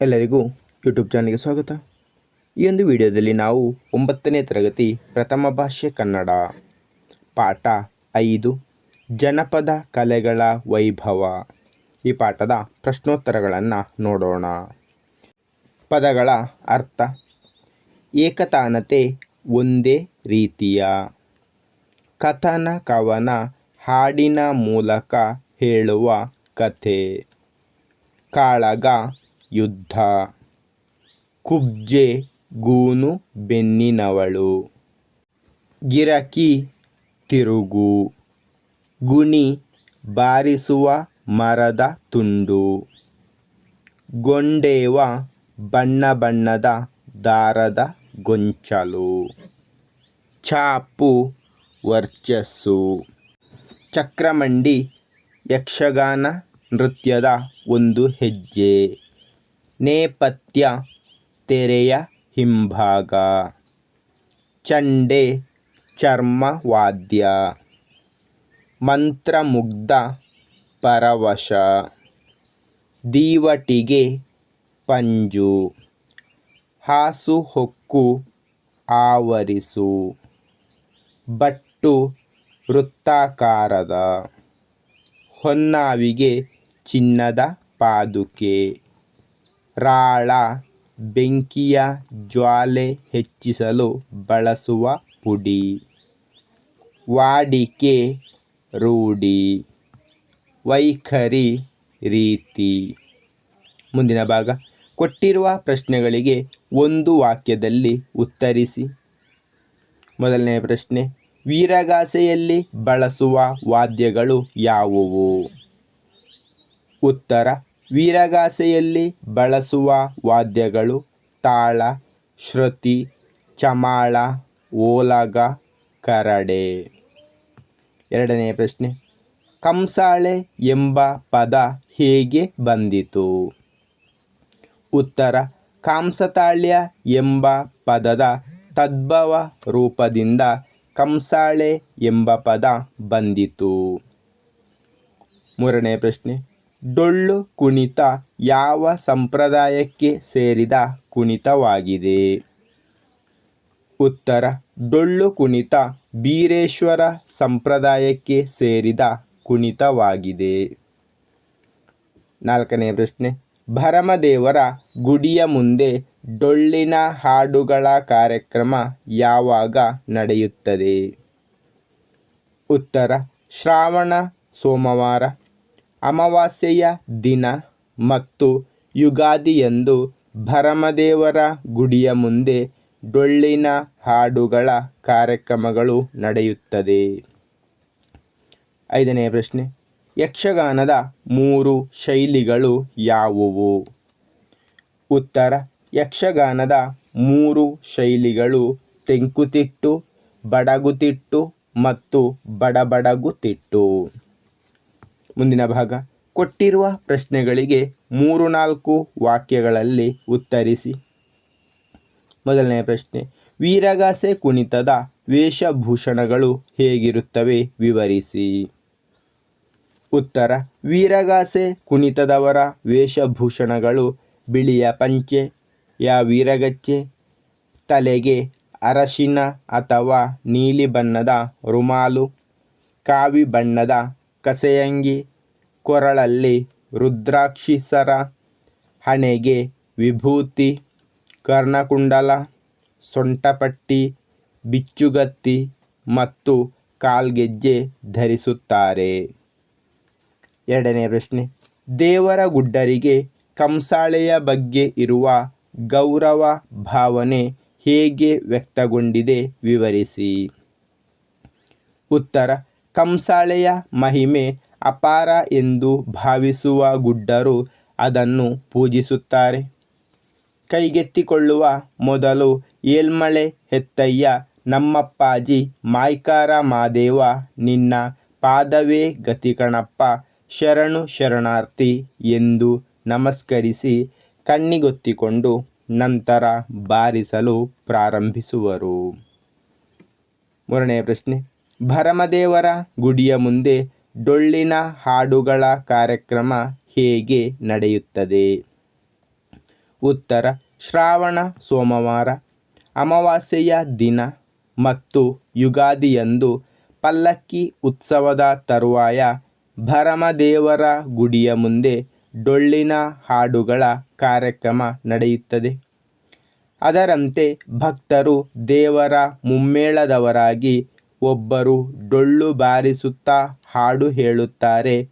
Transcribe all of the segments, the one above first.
ಎಲ್ಲರಿಗೂ ಯೂಟ್ಯೂಬ್ ಚಾನಲ್ಗೆ ಸ್ವಾಗತ. ಈ ಒಂದು ವಿಡಿಯೋದಲ್ಲಿ ನಾವು ಒಂಬತ್ತನೇ ತರಗತಿ ಪ್ರಥಮ ಭಾಷೆ ಕನ್ನಡ, ಪಾಠ ಐದು, ಜನಪದ ಕಲೆಗಳ ವೈಭವ. ಈ ಪಾಠದ ಪ್ರಶ್ನೋತ್ತರಗಳನ್ನು ನೋಡೋಣ. ಪದಗಳ ಅರ್ಥ, ಏಕತಾನತೆ ಒಂದೇ ರೀತಿಯ. ಕಥನ ಕವನ ಹಾಡಿನ ಮೂಲಕ ಹೇಳುವ ಕಥೆ. ಕಾಳಗ ಯುದ್ಧ. ಕುಬ್ಜೆ ಗೂನು ಬೆನ್ನಿನವಳು. ಗಿರಕಿ ತಿರುಗು. ಗುಣಿ ಬಾರಿಸುವ ಮರದ ತುಂಡು. ಗೊಂಡೇವ ಬಣ್ಣ ಬಣ್ಣದ ದಾರದ ಗೊಂಚಲು. ಚಾಪು ವರ್ಚಸ್ಸು. ಚಕ್ರಮಂಡಿ ಯಕ್ಷಗಾನ ನೃತ್ಯದ ಒಂದು ಹೆಜ್ಜೆ. ನೇಪಥ್ಯ ತೆರೆಯ ಹಿಂಭಾಗ. ಚಂಡೆ ಚರ್ಮವಾದ್ಯ ಮಂತ್ರಮುಗ್ಧ ಪರವಶ. ದೀವಟಿಗೆ ಪಂಜು. ಹಾಸುಹೊಕ್ಕು ಆವರಿಸು. ಬಟ್ಟು ವೃತ್ತಾಕಾರದ. ಹೊನ್ನಾವಿಗೆ ಚಿನ್ನದ ಪಾದುಕೆ. ರಾಳ ಬೆಂಕಿಯ ಜ್ವಾಲೆ ಹೆಚ್ಚಿಸಲು ಬಳಸುವ ಪುಡಿ. ವಾಡಿಕೆ ರೂಢಿ. ವೈಖರಿ ರೀತಿ. ಮುಂದಿನ ಭಾಗ. ಕೊಟ್ಟಿರುವ ಪ್ರಶ್ನೆಗಳಿಗೆ ಒಂದು ವಾಕ್ಯದಲ್ಲಿ ಉತ್ತರಿಸಿ. ಮೊದಲನೆಯ ಪ್ರಶ್ನೆ. ವೀರಗಾಸೆಯಲ್ಲಿ ಬಳಸುವ ವಾದ್ಯಗಳು ಯಾವುವು? ಉತ್ತರ. ವೀರಗಾಸೆಯಲ್ಲಿ ಬಳಸುವ ವಾದ್ಯಗಳು ತಾಳ, ಶ್ರುತಿ, ಚಮಾಳ, ಓಲಗ, ಕರಡೆ. ಎರಡನೆಯ ಪ್ರಶ್ನೆ. ಕಂಸಾಳೆ ಎಂಬ ಪದ ಹೇಗೆ ಬಂದಿತು? ಉತ್ತರ. ಕಾಂಸತಾಳ್ಯ ಎಂಬ ಪದದ ತದ್ಭವ ರೂಪದಿಂದ ಕಂಸಾಳೆ ಎಂಬ ಪದ ಬಂದಿತು. ಮೂರನೇ ಪ್ರಶ್ನೆ. ಡೊಳ್ಳು ಕುಣಿತ ಯಾವ ಸಂಪ್ರದಾಯಕ್ಕೆ ಸೇರಿದ ಕುಣಿತವಾಗಿದೆ? ಉತ್ತರ, ಡೊಳ್ಳು ಕುಣಿತ ಬೀರೇಶ್ವರ ಸಂಪ್ರದಾಯಕ್ಕೆ ಸೇರಿದ ಕುಣಿತವಾಗಿದೆ. ನಾಲ್ಕನೇ ಪ್ರಶ್ನೆ, ಭರಮದೇವರ ಗುಡಿಯ ಮುಂದೆ ಡೊಳ್ಳಿನ ಹಾಡುಗಳ ಕಾರ್ಯಕ್ರಮ ಯಾವಾಗ ನಡೆಯುತ್ತದೆ? ಉತ್ತರ, ಶ್ರಾವಣ ಸೋಮವಾರ. ಅಮಾವಾಸ್ಯೆಯ ದಿನ ಮತ್ತು ಯುಗಾದಿಯಂದು ಭರಮದೇವರ ಗುಡಿಯ ಮುಂದೆ ಡೊಳ್ಳಿನ ಹಾಡುಗಳ ಕಾರ್ಯಕ್ರಮಗಳು ನಡೆಯುತ್ತದೆ. ಐದನೇ ಪ್ರಶ್ನೆ. ಯಕ್ಷಗಾನದ ಮೂರು ಶೈಲಿಗಳು ಯಾವುವು? ಉತ್ತರ. ಯಕ್ಷಗಾನದ ಮೂರು ಶೈಲಿಗಳು ತೆಂಕುತಿಟ್ಟು, ಬಡಗುತಿಟ್ಟು ಮತ್ತು ಬಡಬಡಗುತಿಟ್ಟು. ಮುಂದಿನ ಭಾಗ. ಕೊಟ್ಟಿರುವ ಪ್ರಶ್ನೆಗಳಿಗೆ ಮೂರು ನಾಲ್ಕು ವಾಕ್ಯಗಳಲ್ಲಿ ಉತ್ತರಿಸಿ. ಮೊದಲನೆಯ ಪ್ರಶ್ನೆ. ವೀರಗಾಸೆ ಕುಣಿತದ ವೇಷಭೂಷಣಗಳು ಹೇಗಿರುತ್ತವೆ ವಿವರಿಸಿ. ಉತ್ತರ. ವೀರಗಾಸೆ ಕುಣಿತದವರ ವೇಷಭೂಷಣಗಳು ಬಿಳಿಯ ಪಂಚೆ, ಯಾ ವೀರಗಚ್ಚೆ, ತಲೆಗೆ ಅರಶಿನ ಅಥವಾ ನೀಲಿ ಬಣ್ಣದ ರುಮಾಲು, ಕಾವಿ ಬಣ್ಣದ ಕಸೆಯಂಗಿ ಕೊರಳಲ್ಲಿ ರುದ್ರಾಕ್ಷಿಸರ ಹಣೆಗೆ ವಿಭೂತಿ, ಕರ್ಣಕುಂಡಲ, ಸೊಂಟಪಟ್ಟಿ, ಬಿಚ್ಚುಗತ್ತಿ ಮತ್ತು ಕಾಲ್ಗೆಜ್ಜೆ ಧರಿಸುತ್ತಾರೆ. ಎರಡನೇ ಪ್ರಶ್ನೆ. ದೇವರ ಗುಡ್ಡರಿಗೆ ಕಂಸಾಳೆಯ ಬಗ್ಗೆ ಇರುವ ಗೌರವ ಭಾವನೆ ಹೇಗೆ ವ್ಯಕ್ತಗೊಂಡಿದೆ ವಿವರಿಸಿ. ಉತ್ತರ. ಕಂಸಾಳೆಯ ಮಹಿಮೆ ಅಪಾರ ಎಂದು ಭಾವಿಸುವ ಗುಡ್ಡರು ಅದನ್ನು ಪೂಜಿಸುತ್ತಾರೆ. ಕೈಗೆತ್ತಿಕೊಳ್ಳುವ ಮೊದಲು ಏಳ್ಮಳೆ ಹೆತ್ತಯ್ಯ, ನಮ್ಮಪ್ಪಾಜಿ, ಮಾಯ್ಕಾರ ಮಾದೇವ, ನಿನ್ನ ಪಾದವೇ ಗತಿ ಕಣಪ್ಪ, ಶರಣು ಶರಣಾರ್ಥಿ ಎಂದು ನಮಸ್ಕರಿಸಿ ಕಣ್ಣಿಗೊತ್ತಿಕೊಂಡು ನಂತರ ಬಾರಿಸಲು ಪ್ರಾರಂಭಿಸುವರು. ಮೂರನೆಯ ಪ್ರಶ್ನೆ, ಭರಮದೇವರ ಗುಡಿಯ ಮುಂದೆ ಡೊಳ್ಳಿನ ಹಾಡುಗಳ ಕಾರ್ಯಕ್ರಮ ಹೇಗೆ ನಡೆಯುತ್ತದೆ? ಉತ್ತರ, ಶ್ರಾವಣ ಸೋಮವಾರ, ಅಮಾವಾಸ್ಯೆಯ ದಿನ ಮತ್ತು ಯುಗಾದಿಯಂದು ಪಲ್ಲಕ್ಕಿ ಉತ್ಸವದ ತರುವಾಯ ಭರಮದೇವರ ಗುಡಿಯ ಮುಂದೆ ಡೊಳ್ಳಿನ ಹಾಡುಗಳ ಕಾರ್ಯಕ್ರಮ ನಡೆಯುತ್ತದೆ. ಅದರಂತೆ ಭಕ್ತರು ದೇವರ ಮುಮ್ಮೇಳದವರಾಗಿ ಒಬ್ಬರು ಡೊಳ್ಳು ಬಾರಿಸುತ್ತಾ ಹಾಡು ಹೇಳುತ್ತಾರೆ.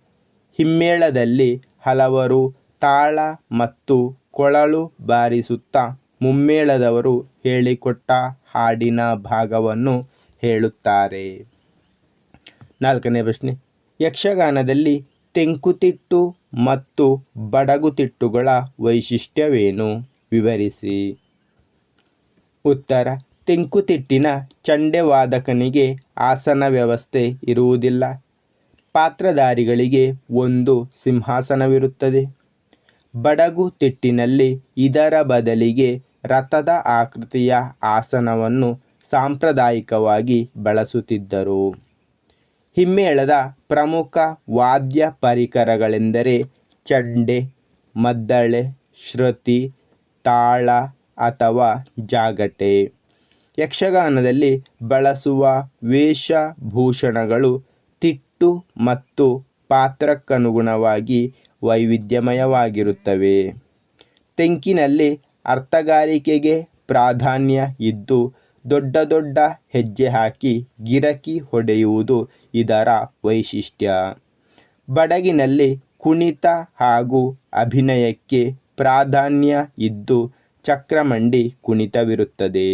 ಹಿಮ್ಮೇಳದಲ್ಲಿ ಹಲವರು ತಾಳ ಮತ್ತು ಕೊಳಲು ಬಾರಿಸುತ್ತಾ ಮುಮ್ಮೇಳದವರು ಹೇಳಿಕೊಟ್ಟ ಹಾಡಿನ ಭಾಗವನ್ನು ಹೇಳುತ್ತಾರೆ. ನಾಲ್ಕನೇ ಪ್ರಶ್ನೆ. ಯಕ್ಷಗಾನದಲ್ಲಿ ತೆಂಕುತಿಟ್ಟು ಮತ್ತು ಬಡಗುತಿಟ್ಟುಗಳ ವೈಶಿಷ್ಟ್ಯವೇನು? ವಿವರಿಸಿ. ಉತ್ತರ. ತೆಂಕುತಿಟ್ಟಿನ ಚಂಡೆವಾದಕನಿಗೆ ಆಸನ ವ್ಯವಸ್ಥೆ ಇರುವುದಿಲ್ಲ. ಪಾತ್ರಧಾರಿಗಳಿಗೆ ಒಂದು ಸಿಂಹಾಸನವಿರುತ್ತದೆ. ಬಡಗು ತಿಟ್ಟಿನಲ್ಲಿ ಇದರ ಬದಲಿಗೆ ರಥದ ಆಕೃತಿಯ ಆಸನವನ್ನು ಸಾಂಪ್ರದಾಯಿಕವಾಗಿ ಬಳಸುತ್ತಿದ್ದರು. ಹಿಮ್ಮೇಳದ ಪ್ರಮುಖ ವಾದ್ಯ ಪರಿಕರಗಳೆಂದರೆ ಚಂಡೆ, ಮದ್ದಳೆ, ಶ್ರುತಿ, ತಾಳ ಅಥವಾ ಜಾಗಟೆ. ಯಕ್ಷಗಾನದಲ್ಲಿ ಬಳಸುವ ವೇಷಭೂಷಣಗಳು ತಿಟ್ಟು ಮತ್ತು ಪಾತ್ರಕ್ಕನುಗುಣವಾಗಿ ವೈವಿಧ್ಯಮಯವಾಗಿರುತ್ತವೆ. ತೆಂಕಿನಲ್ಲಿ ಅರ್ಥಗಾರಿಕೆಗೆ ಪ್ರಾಧಾನ್ಯ ಇದ್ದು, ದೊಡ್ಡ ದೊಡ್ಡ ಹೆಜ್ಜೆ ಹಾಕಿ ಗಿರಕಿ ಹೊಡೆಯುವುದು ಇದರ ವೈಶಿಷ್ಟ್ಯ. ಬಡಗಿನಲ್ಲಿ ಕುಣಿತ ಹಾಗೂ ಅಭಿನಯಕ್ಕೆ ಪ್ರಾಧಾನ್ಯ ಇದ್ದು, ಚಕ್ರಮಂಡಿ ಕುಣಿತವಿರುತ್ತದೆ.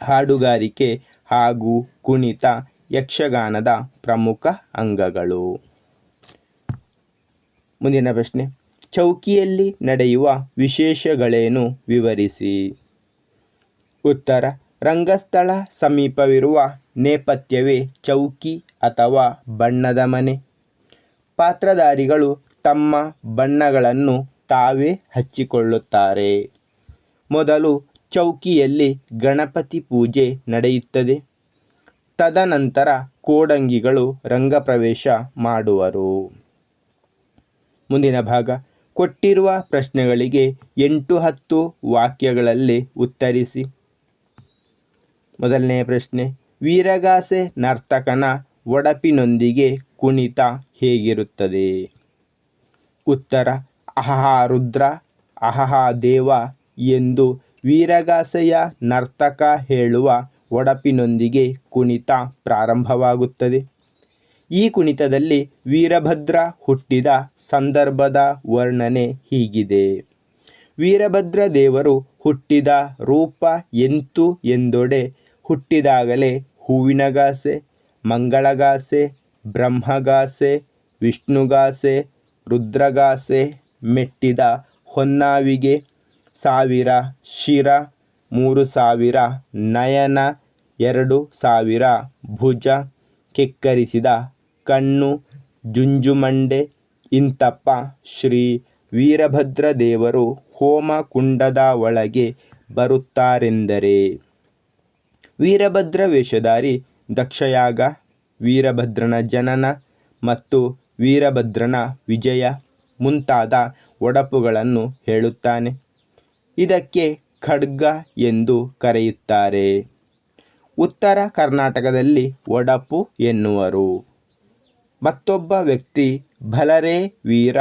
ಹಾಡುಗಾರಿಕೆ ಹಾಗೂ ಕುಣಿತ ಯಕ್ಷಗಾನದ ಪ್ರಮುಖ ಅಂಗಗಳು. ಮುಂದಿನ ಪ್ರಶ್ನೆ. ಚೌಕಿಯಲ್ಲಿ ನಡೆಯುವ ವಿಶೇಷಗಳೇನು? ವಿವರಿಸಿ. ಉತ್ತರ. ರಂಗಸ್ಥಳ ಸಮೀಪವಿರುವ ನೇಪಥ್ಯವೇ ಚೌಕಿ ಅಥವಾ ಬಣ್ಣದ ಮನೆ. ಪಾತ್ರಧಾರಿಗಳು ತಮ್ಮ ಬಣ್ಣಗಳನ್ನು ತಾವೇ ಹಚ್ಚಿಕೊಳ್ಳುತ್ತಾರೆ. ಮೊದಲು ಚೌಕಿಯಲ್ಲಿ ಗಣಪತಿ ಪೂಜೆ ನಡೆಯುತ್ತದೆ. ತದನಂತರ ಕೋಡಂಗಿಗಳು ರಂಗಪ್ರವೇಶ ಮಾಡುವರು. ಮುಂದಿನ ಭಾಗ. ಕೊಟ್ಟಿರುವ ಪ್ರಶ್ನೆಗಳಿಗೆ ಎಂಟು ಹತ್ತು ವಾಕ್ಯಗಳಲ್ಲಿ ಉತ್ತರಿಸಿ. ಮೊದಲನೆಯ ಪ್ರಶ್ನೆ. ವೀರಗಾಸೆ ನರ್ತಕನ ಒಡಪಿನೊಂದಿಗೆ ಕುಣಿತ ಹೇಗಿರುತ್ತದೆ? ಉತ್ತರ. ಅಹಹ ರುದ್ರ, ಅಹಹ ದೇವ ಎಂದು ವೀರಗಾಸೆಯ ನರ್ತಕ ಹೇಳುವ ಒಡಪಿನೊಂದಿಗೆ ಕುಣಿತ ಪ್ರಾರಂಭವಾಗುತ್ತದೆ. ಈ ಕುಣಿತದಲ್ಲಿ ವೀರಭದ್ರ ಹುಟ್ಟಿದ ಸಂದರ್ಭದ ವರ್ಣನೆ ಹೀಗಿದೆ. ವೀರಭದ್ರ ದೇವರು ಹುಟ್ಟಿದ ರೂಪ ಎಂತು ಎಂದೊಡೆ ಹುಟ್ಟಿದಾಗಲೇ ಹೂವಿನಗಾಸೆ, ಮಂಗಳಗಾಸೆ, ಬ್ರಹ್ಮಗಾಸೆ, ವಿಷ್ಣುಗಾಸೆ, ರುದ್ರಗಾಸೆ ಮೆಟ್ಟಿದ ಹೊನ್ನಾವಿಗೆ ಸಾವಿರ ಶಿರ ಮೂರು ಸಾವಿರ, ನಯನ ಎರಡು ಸಾವಿರ, ಭುಜ ಕೆಕ್ಕರಿಸಿದ ಕಣ್ಣು ಜುಂಜುಮಂಡೆ ಇಂತಪ್ಪ. ಶ್ರೀ ವೀರಭದ್ರ ದೇವರು ಹೋಮ ಕುಂಡದ ಒಳಗೆ ಬರುತ್ತಾರೆಂದರೆ. ವೀರಭದ್ರ ವೇಷಧಾರಿ ದಕ್ಷಯಾಗ, ವೀರಭದ್ರನ ಜನನ ಮತ್ತು ವೀರಭದ್ರನ ವಿಜಯ ಮುಂತಾದ ಒಡಪುಗಳನ್ನು ಹೇಳುತ್ತಾನೆ. ಇದಕ್ಕೆ ಖಡ್ಗ ಎಂದು ಕರೆಯುತ್ತಾರೆ. ಉತ್ತರ ಕರ್ನಾಟಕದಲ್ಲಿ ಒಡಪು ಎನ್ನುವರು. ಮತ್ತೊಬ್ಬ ವ್ಯಕ್ತಿ ಭಲರೇ ವೀರ,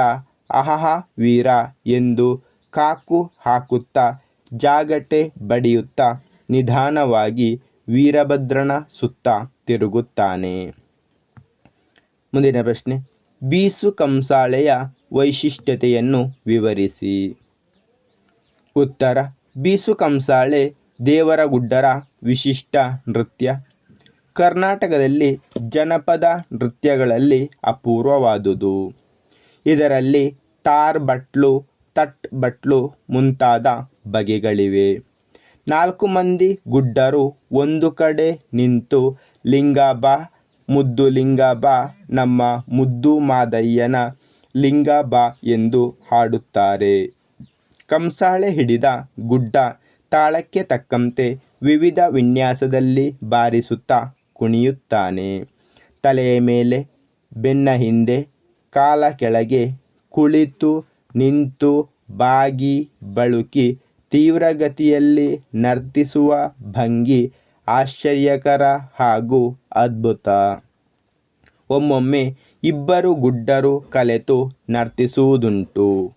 ಅಹಹ ವೀರ ಎಂದು ಕಾಕು ಹಾಕುತ್ತಾ, ಜಾಗಟೆ ಬಡಿಯುತ್ತಾ, ನಿಧಾನವಾಗಿ ವೀರಭದ್ರನ ಸುತ್ತ ತಿರುಗುತ್ತಾನೆ. ಮುಂದಿನ ಪ್ರಶ್ನೆ. ಬೀಸು ಕಂಸಾಳೆಯ ವೈಶಿಷ್ಟ್ಯತೆಯನ್ನು ವಿವರಿಸಿ. ಉತ್ತರ ಬೀಸು ಕಂಸಾಳೆ, ದೇವರ ಗುಡ್ಡರ ವಿಶಿಷ್ಟ ನೃತ್ಯ. ಕರ್ನಾಟಕದಲ್ಲಿ ಜನಪದ ನೃತ್ಯಗಳಲ್ಲಿ ಅಪೂರ್ವವಾದುದು. ಇದರಲ್ಲಿ ತಾರ್ ಬಟ್ಲು, ತಟ್ ಬಟ್ಲು ಮುಂತಾದ ಬಗೆಗಳಿವೆ. ನಾಲ್ಕು ಮಂದಿ ಗುಡ್ಡರು ಒಂದು ಕಡೆ ನಿಂತು, ಲಿಂಗಾಬ, ಮುದ್ದು ಲಿಂಗಾಬ, ನಮ್ಮ ಮುದ್ದು ಮಾದಯ್ಯನ ಲಿಂಗಾಬ ಎಂದು ಹಾಡುತ್ತಾರೆ. ಕಂಸಾಳೆ ಹಿಡಿದ ಗುಡ್ಡ ತಾಳಕ್ಕೆ ತಕ್ಕಂತೆ ವಿವಿಧ ವಿನ್ಯಾಸದಲ್ಲಿ ಬಾರಿಸುತ್ತಾ ಕುಣಿಯುತ್ತಾನೆ. ತಲೆಯ ಮೇಲೆ ಬೆನ್ನ ಹಿಂದೆ ಕಾಲ ಕೆಳಗೆ ಕುಳಿತು ನಿಂತು ಬಾಗಿ ಬಳುಕಿ ತೀವ್ರಗತಿಯಲ್ಲಿ ನರ್ತಿಸುವ ಭಂಗಿ ಆಶ್ಚರ್ಯಕರ ಹಾಗೂ ಅದ್ಭುತ. ಒಮ್ಮೊಮ್ಮೆ ಇಬ್ಬರು ಗುಡ್ಡರು ಕಲೆತು ನರ್ತಿಸುವುದುಂಟು.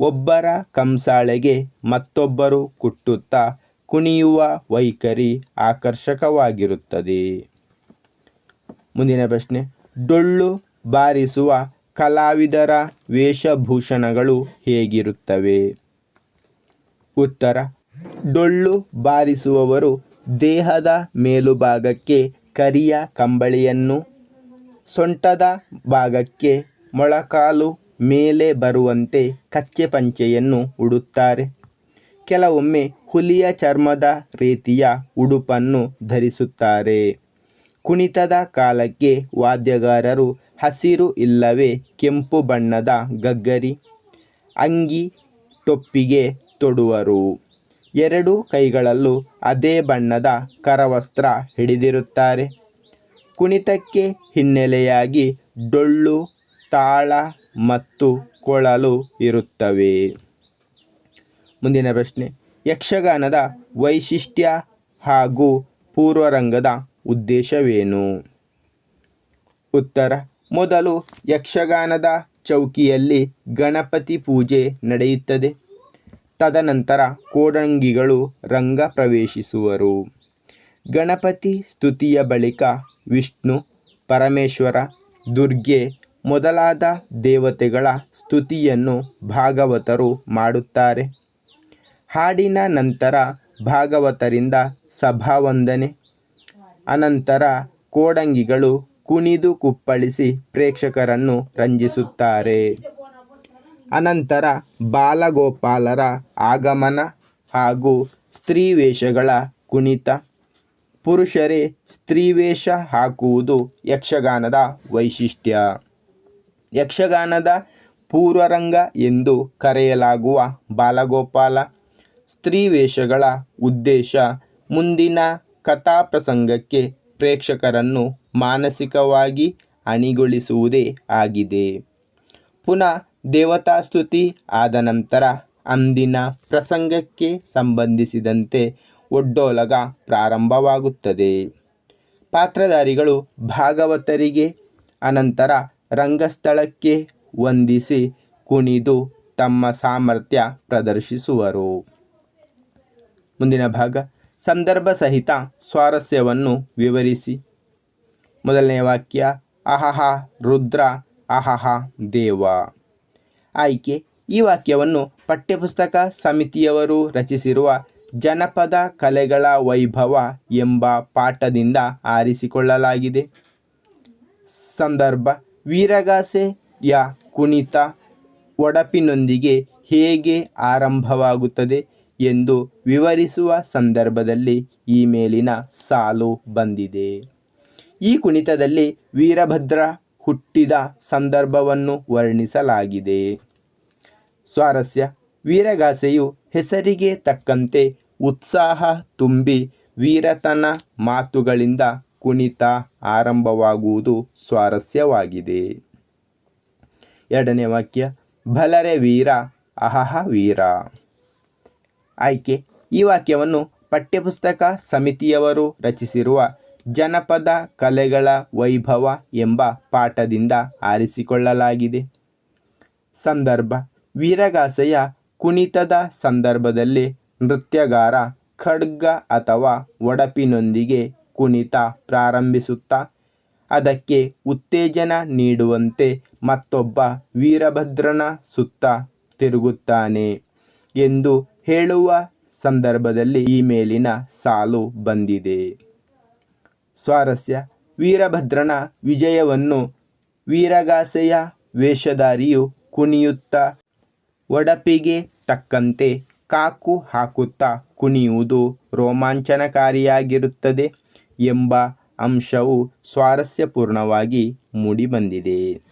ಒಬ್ಬರ ಕಂಸಾಳೆಗೆ ಮತ್ತೊಬ್ಬರು ಕುಟ್ಟುತ್ತಾ ಕುಣಿಯುವ ವೈಖರಿ ಆಕರ್ಷಕವಾಗಿರುತ್ತದೆ. ಮುಂದಿನ ಪ್ರಶ್ನೆ. ಡೊಳ್ಳು ಬಾರಿಸುವ ಕಲಾವಿದರ ವೇಷಭೂಷಣಗಳು ಹೇಗಿರುತ್ತವೆ? ಉತ್ತರ. ಡೊಳ್ಳು ಬಾರಿಸುವವರು ದೇಹದ ಮೇಲುಭಾಗಕ್ಕೆ ಕರಿಯ ಕಂಬಳಿಯನ್ನು, ಸೊಂಟದ ಭಾಗಕ್ಕೆ ಮೊಳಕಾಲು ಮೇಲೆ ಬರುವಂತೆ ಕಚ್ಚೆ ಪಂಚೆಯನ್ನು ಉಡುತ್ತಾರೆ. ಕೆಲವೊಮ್ಮೆ ಹುಲಿಯ ಚರ್ಮದ ರೀತಿಯ ಉಡುಪನ್ನು ಧರಿಸುತ್ತಾರೆ. ಕುಣಿತದ ಕಾಲಕ್ಕೆ ವಾದ್ಯಗಾರರು ಹಸಿರು ಇಲ್ಲವೇ ಕೆಂಪು ಬಣ್ಣದ ಗಗ್ಗರಿ, ಅಂಗಿ ಟೊಪ್ಪಿಗೆ ತೊಡುವರು. ಎರಡು ಕೈಗಳಲ್ಲೂ ಅದೇ ಬಣ್ಣದ ಕರವಸ್ತ್ರ ಹಿಡಿದಿರುತ್ತಾರೆ. ಕುಣಿತಕ್ಕೆ ಹಿನ್ನೆಲೆಯಾಗಿ ಡೊಳ್ಳು, ತಾಳ ಮತ್ತು ಕೊಳಲು ಇರುತ್ತವೆ. ಮುಂದಿನ ಪ್ರಶ್ನೆ. ಯಕ್ಷಗಾನದ ವೈಶಿಷ್ಟ್ಯ ಹಾಗೂ ಪೂರ್ವರಂಗದ ಉದ್ದೇಶವೇನು? ಉತ್ತರ. ಮೊದಲು ಯಕ್ಷಗಾನದ ಚೌಕಿಯಲ್ಲಿ ಗಣಪತಿ ಪೂಜೆ ನಡೆಯುತ್ತದೆ. ತದನಂತರ ಕೋಡಂಗಿಗಳು ರಂಗ ಪ್ರವೇಶಿಸುವರು. ಗಣಪತಿ ಸ್ತುತಿಯ ಬಳಿಕ ವಿಷ್ಣು, ಪರಮೇಶ್ವರ, ದುರ್ಗೆ ಮೊದಲಾದ ದೇವತೆಗಳ ಸ್ತುತಿಯನ್ನು ಭಾಗವತರು ಮಾಡುತ್ತಾರೆ. ಹಾಡಿನ ನಂತರ ಭಾಗವತರಿಂದ ಸಭಾವಂದನೆ, ಅನಂತರ ಕೋಡಂಗಿಗಳು ಕುಣಿದು ಕುಪ್ಪಳಿಸಿ ಪ್ರೇಕ್ಷಕರನ್ನು ರಂಜಿಸುತ್ತಾರೆ. ಅನಂತರ ಬಾಲಗೋಪಾಲರ ಆಗಮನ ಹಾಗೂ ಸ್ತ್ರೀವೇಷಗಳ ಕುಣಿತ, ಪುರುಷರೇ ಸ್ತ್ರೀವೇಷ ಹಾಕುವುದು ಯಕ್ಷಗಾನದ ವೈಶಿಷ್ಟ್ಯ. ಯಕ್ಷಗಾನದ ಪೂರ್ವರಂಗ ಎಂದು ಕರೆಯಲಾಗುವ ಬಾಲಗೋಪಾಲ. ಸ್ತ್ರೀವೇಷಗಳ ಉದ್ದೇಶ ಮುಂದಿನ ಕಥಾಪ್ರಸಂಗಕ್ಕೆ ಪ್ರೇಕ್ಷಕರನ್ನು ಮಾನಸಿಕವಾಗಿ ಅಣಿಗೊಳಿಸುವುದೇ ಆಗಿದೆ. ಪುನಃ ದೇವತಾಸ್ತುತಿ ಆದ ನಂತರ ಅಂದಿನ ಪ್ರಸಂಗಕ್ಕೆ ಸಂಬಂಧಿಸಿದಂತೆ ಒಡ್ಡೋಲಗ ಪ್ರಾರಂಭವಾಗುತ್ತದೆ. ಪಾತ್ರಧಾರಿಗಳು ಭಾಗವತರಿಗೆ ಅನಂತರ ರಂಗಸ್ಥಳಕ್ಕೆ ವಂದಿಸಿ ಕುಣಿದು ತಮ್ಮ ಸಾಮರ್ಥ್ಯ ಪ್ರದರ್ಶಿಸುವರು. ಮುಂದಿನ ಭಾಗ. ಸಂದರ್ಭ ಸಹಿತ ಸ್ವಾರಸ್ಯವನ್ನು ವಿವರಿಸಿ. ಮೊದಲನೇ ವಾಕ್ಯ, ಅಹಹ, ರುದ್ರ, ಅಹಹ, ದೇವ ಆಯ್ಕೆ. ಈ ವಾಕ್ಯವನ್ನು ಪಠ್ಯಪುಸ್ತಕ ಸಮಿತಿಯವರು ರಚಿಸಿರುವ ಜನಪದ ಕಲೆಗಳ ವೈಭವ ಎಂಬ ಪಾಠದಿಂದ ಆರಿಸಿಕೊಳ್ಳಲಾಗಿದೆ. ಸಂದರ್ಭ ವೀರಗಾಸೆಯ ಕುಣಿತ ಒಡಪಿನೊಂದಿಗೆ ಹೇಗೆ ಆರಂಭವಾಗುತ್ತದೆ ಎಂದು ವಿವರಿಸುವ ಸಂದರ್ಭದಲ್ಲಿ ಈ ಮೇಲಿನ ಸಾಲು ಬಂದಿದೆ. ಈ ಕುಣಿತದಲ್ಲಿ ವೀರಭದ್ರ ಹುಟ್ಟಿದ ಸಂದರ್ಭವನ್ನು ವರ್ಣಿಸಲಾಗಿದೆ. ಸ್ವಾರಸ್ಯ, ವೀರಗಾಸೆಯು ಹೆಸರಿಗೆ ತಕ್ಕಂತೆ ಉತ್ಸಾಹ ತುಂಬಿ ವೀರತನ ಮಾತುಗಳಿಂದ ಕುಣಿತ ಆರಂಭವಾಗುವುದು ಸ್ವಾರಸ್ಯವಾಗಿದೆ. ಎರಡನೇ ವಾಕ್ಯ ಬಲರೆ ವೀರ, ಅಹಹ ವೀರ. ಆಯ್ಕೆ, ಈ ವಾಕ್ಯವನ್ನು ಪಠ್ಯಪುಸ್ತಕ ಸಮಿತಿಯವರು ರಚಿಸಿರುವ ಜನಪದ ಕಲೆಗಳ ವೈಭವ ಎಂಬ ಪಾಠದಿಂದ ಆರಿಸಿಕೊಳ್ಳಲಾಗಿದೆ. ಸಂದರ್ಭ, ವೀರಗಾಸೆಯ ಕುಣಿತದ ಸಂದರ್ಭದಲ್ಲಿ ನೃತ್ಯಗಾರ ಖಡ್ಗ ಅಥವಾ ಒಡಪಿನೊಂದಿಗೆ ಕುಣಿತ ಪ್ರಾರಂಭಿಸುತ್ತಾ, ಅದಕ್ಕೆ ಉತ್ತೇಜನ ನೀಡುವಂತೆ ಮತ್ತೊಬ್ಬ ವೀರಭದ್ರನ ಸುತ್ತ ತಿರುಗುತ್ತಾನೆ ಎಂದು ಹೇಳುವ ಸಂದರ್ಭದಲ್ಲಿ ಈ ಮೇಲಿನ ಸಾಲು ಬಂದಿದೆ. ಸ್ವಾರಸ್ಯ, ವೀರಭದ್ರನ ವಿಜಯವನ್ನು ವೀರಗಾಸೆಯ ವೇಷಧಾರಿಯು ಕುಣಿಯುತ್ತಾ, ಒಡಪಿಗೆ ತಕ್ಕಂತೆ ಕಾಕು ಹಾಕುತ್ತಾ ಕುಣಿಯುವುದು ರೋಮಾಂಚನಕಾರಿಯಾಗಿರುತ್ತದೆ. ಎಂಬ ಅಂಶವು ಸ್ವಾರಸ್ಯಪೂರ್ಣವಾಗಿ ಮೂಡಿಬಂದಿದೆ.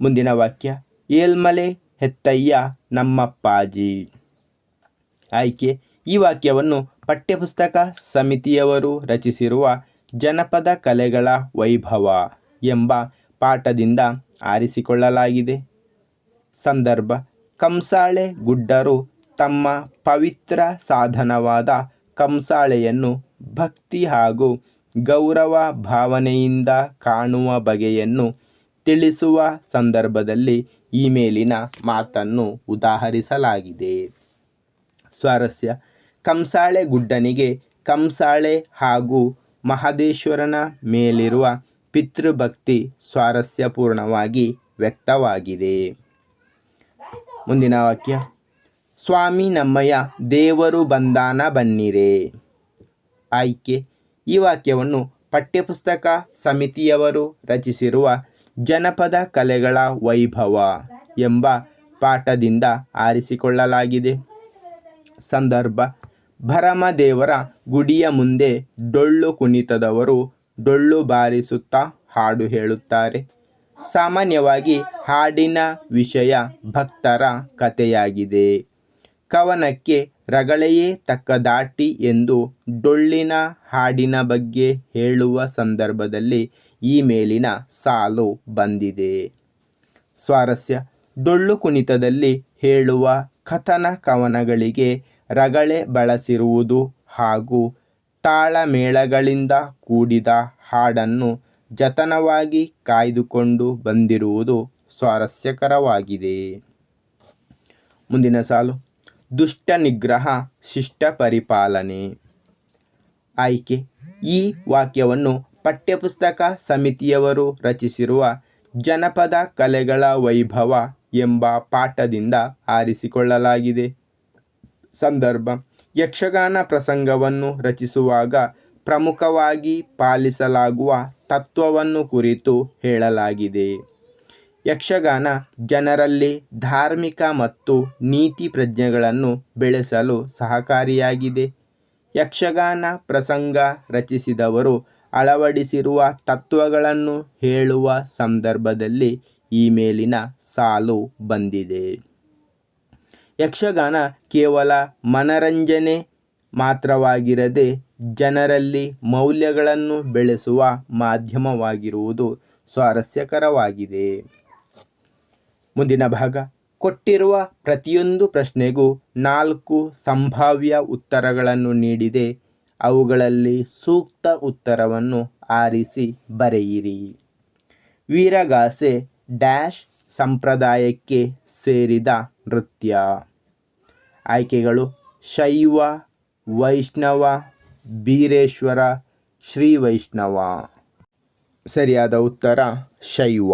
ಮುಂದಿನ ವಾಕ್ಯ ಏಲ್ಮಲೆ ಹೆತ್ತಯ್ಯ ನಮ್ಮಪ್ಪಾಜಿ. ಆಯ್ಕೆ, ಈ ವಾಕ್ಯವನ್ನು ಪಠ್ಯಪುಸ್ತಕ ಸಮಿತಿಯವರು ರಚಿಸಿರುವ ಜನಪದ ಕಲೆಗಳ ವೈಭವ ಎಂಬ ಪಾಠದಿಂದ ಆರಿಸಿಕೊಳ್ಳಲಾಗಿದೆ. ಸಂದರ್ಭ, ಕಂಸಾಳೆ ಗುಡ್ಡರು ತಮ್ಮ ಪವಿತ್ರ ಸಾಧನವಾದ ಕಂಸಾಳೆಯನ್ನು ಭಕ್ತಿ ಹಾಗೂ ಗೌರವ ಭಾವನೆಯಿಂದ ಕಾಣುವ ಬಗೆಯನ್ನು ತಿಳಿಸುವ ಸಂದರ್ಭದಲ್ಲಿ ಈ ಮೇಲಿನ ಮಾತನ್ನು ಉದಾಹರಿಸಲಾಗಿದೆ. ಸ್ವಾರಸ್ಯ. ಕಂಸಾಳೆ ಗುಡ್ಡನಿಗೆ ಕಂಸಾಳೆ ಹಾಗೂ ಮಹದೇಶ್ವರನ ಮೇಲಿರುವ ಪಿತೃಭಕ್ತಿ ಸ್ವಾರಸ್ಯಪೂರ್ಣವಾಗಿ ವ್ಯಕ್ತವಾಗಿದೆ. ಮುಂದಿನ ವಾಕ್ಯ. ಸ್ವಾಮಿ ನಮ್ಮಯ್ಯ ದೇವರು ಬಂದಾನ ಬನ್ನಿರೆ. ಆಯ್ಕೆ. ಈ ವಾಕ್ಯವನ್ನು ಪಠ್ಯಪುಸ್ತಕ ಸಮಿತಿಯವರು ರಚಿಸಿರುವ ಜನಪದ ಕಲೆಗಳ ವೈಭವ ಎಂಬ ಪಾಠದಿಂದ ಆರಿಸಿಕೊಳ್ಳಲಾಗಿದೆ. ಸಂದರ್ಭ. ಭರಮದೇವರ ಗುಡಿಯ ಮುಂದೆ ಡೊಳ್ಳು ಕುಣಿತದವರು ಡೊಳ್ಳು ಬಾರಿಸುತ್ತಾ ಹಾಡು ಹೇಳುತ್ತಾರೆ. ಸಾಮಾನ್ಯವಾಗಿ ಹಾಡಿನ ವಿಷಯ ಭಕ್ತರ ಕಥೆಯಾಗಿದೆ. ಕವನಕ್ಕೆ ರಗಳೆಯೇ ತಕ್ಕ ದಾಟಿ ಎಂದು ಡೊಳ್ಳಿನ ಹಾಡಿನ ಬಗ್ಗೆ ಹೇಳುವ ಸಂದರ್ಭದಲ್ಲಿ ಈ ಮೇಲಿನ ಸಾಲು ಬಂದಿದೆ. ಸ್ವಾರಸ್ಯ. ಡೊಳ್ಳು ಕುಣಿತದಲ್ಲಿ ಹೇಳುವ ಕಥನ ಕವನಗಳಿಗೆ ರಗಳೆ ಬಳಸಿರುವುದು ಹಾಗೂ ತಾಳಮೇಳಗಳಿಂದ ಕೂಡಿದ ಹಾಡನ್ನು ಜತನವಾಗಿ ಕಾಯ್ದುಕೊಂಡು ಬಂದಿರುವುದು ಸ್ವಾರಸ್ಯಕರವಾಗಿದೆ. ಮುಂದಿನ ಸಾಲು. ದುಷ್ಟ ನಿಗ್ರಹ ಶಿಷ್ಟ ಪರಿಪಾಲನೆ ಆಯ್ಕೆ. ಈ ವಾಕ್ಯವನ್ನು ಪಠ್ಯಪುಸ್ತಕ ಸಮಿತಿಯವರು ರಚಿಸಿರುವ ಜನಪದ ಕಲೆಗಳ ವೈಭವ ಎಂಬ ಪಾಠದಿಂದ ಆರಿಸಿಕೊಳ್ಳಲಾಗಿದೆ. ಸಂದರ್ಭ. ಯಕ್ಷಗಾನ ಪ್ರಸಂಗವನ್ನು ರಚಿಸುವಾಗ ಪ್ರಮುಖವಾಗಿ ಪಾಲಿಸಲಾಗುವ ತತ್ವವನ್ನು ಕುರಿತು ಹೇಳಲಾಗಿದೆ. ಯಕ್ಷಗಾನ ಜನರಲ್ಲಿ ಧಾರ್ಮಿಕ ಮತ್ತು ನೀತಿ ಪ್ರಜ್ಞೆಗಳನ್ನು ಬೆಳೆಸಲು ಸಹಕಾರಿಯಾಗಿದೆ. ಯಕ್ಷಗಾನ ಪ್ರಸಂಗ ರಚಿಸಿದವರು ಅಳವಡಿಸಿರುವ ತತ್ವಗಳನ್ನು ಹೇಳುವ ಸಂದರ್ಭದಲ್ಲಿ ಈ ಮೇಲಿನ ಸಾಲು ಬಂದಿದೆ. ಯಕ್ಷಗಾನ ಕೇವಲ ಮನರಂಜನೆ ಮಾತ್ರವಾಗಿರದೆ ಜನರಲ್ಲಿ ಮೌಲ್ಯಗಳನ್ನು ಬೆಳೆಸುವ ಮಾಧ್ಯಮವಾಗಿರುವುದು ಸ್ವಾರಸ್ಯಕರವಾಗಿದೆ. ಮುಂದಿನ ಭಾಗ. ಕೊಟ್ಟಿರುವ ಪ್ರತಿಯೊಂದು ಪ್ರಶ್ನೆಗೂ ನಾಲ್ಕು ಸಂಭಾವ್ಯ ಉತ್ತರಗಳನ್ನು ನೀಡಿದೆ. ಅವುಗಳಲ್ಲಿ ಸೂಕ್ತ ಉತ್ತರವನ್ನು ಆರಿಸಿ ಬರೆಯಿರಿ. ವೀರಗಾಸೆ ಡ್ಯಾಶ್ ಸಂಪ್ರದಾಯಕ್ಕೆ ಸೇರಿದ ನೃತ್ಯ. ಆಯ್ಕೆಗಳು ಶೈವ, ವೈಷ್ಣವ, ಬೀರೇಶ್ವರ, ಶ್ರೀ ವೈಷ್ಣವ. ಸರಿಯಾದ ಉತ್ತರ ಶೈವ.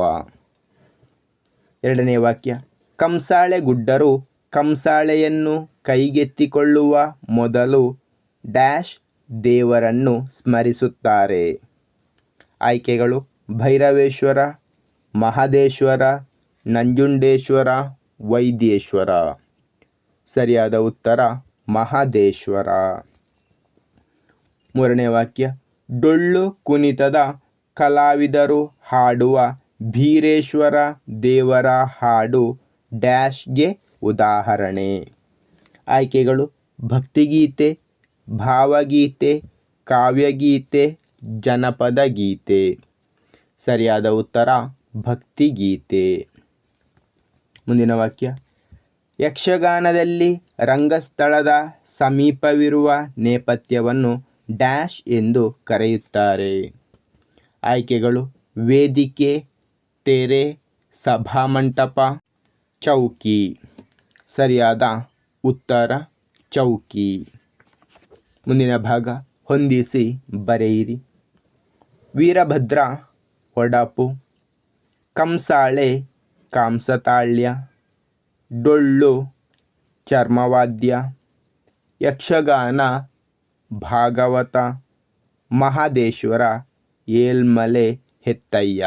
ಎರಡನೇ ವಾಕ್ಯ. ಕಂಸಾಳೆ ಗುಡ್ಡರು ಕಂಸಾಳೆಯನ್ನು ಕೈಗೆತ್ತಿಕೊಳ್ಳುವ ಮೊದಲು ಡ್ಯಾಶ್ ದೇವರನ್ನು ಸ್ಮರಿಸುತ್ತಾರೆ. ಆಯ್ಕೆಗಳು, ಭೈರವೇಶ್ವರ, ಮಹದೇಶ್ವರ, ನಂಜುಂಡೇಶ್ವರ, ವೈದ್ಯೇಶ್ವರ. ಸರಿಯಾದ ಉತ್ತರ, ಮಹದೇಶ್ವರ. ಮೂರನೇ ವಾಕ್ಯ, ಡೊಳ್ಳು ಕುಣಿತದ ಕಲಾವಿದರು ಹಾಡುವ ಬೀರೇಶ್ವರ ದೇವರ ಹಾಡು ಡ್ಯಾಶ್ಗೆ ಉದಾಹರಣೆ. ಆಯ್ಕೆಗಳು ಭಕ್ತಿಗೀತೆ, ಭಾವಗೀತೆ, ಕಾವ್ಯಗೀತೆ, ಜನಪದ ಗೀತೆ. ಸರಿಯಾದ ಉತ್ತರ ಭಕ್ತಿಗೀತೆ. ಮುಂದಿನ ವಾಕ್ಯ. ಯಕ್ಷಗಾನದಲ್ಲಿ ರಂಗಸ್ಥಳದ ಸಮೀಪವಿರುವ ನೇಪಥ್ಯವನ್ನು ಡ್ಯಾಶ್ ಎಂದು ಕರೆಯುತ್ತಾರೆ. ಆಯ್ಕೆಗಳು ವೇದಿಕೆ ತೆರೆ ಸಭಾಮಂಟಪ ಚೌಕಿ. ಸರಿಯಾದ ಉತ್ತರ ಚೌಕಿ. ಮುಂದಿನ ಭಾಗ ಹೊಂದಿಸಿ ಬರೆಯಿರಿ. ವೀರಭದ್ರ ಒಡಪು, ಕಂಸಾಳೆ ಕಾಂಸತಾಳ್ಯ, ಡೊಳ್ಳು ಚರ್ಮವಾದ್ಯ, ಯಕ್ಷಗಾನ ಭಾಗವತ, ಮಹದೇಶ್ವರ ಏಲ್ಮಲೆ ಹೆತ್ತಯ್ಯ.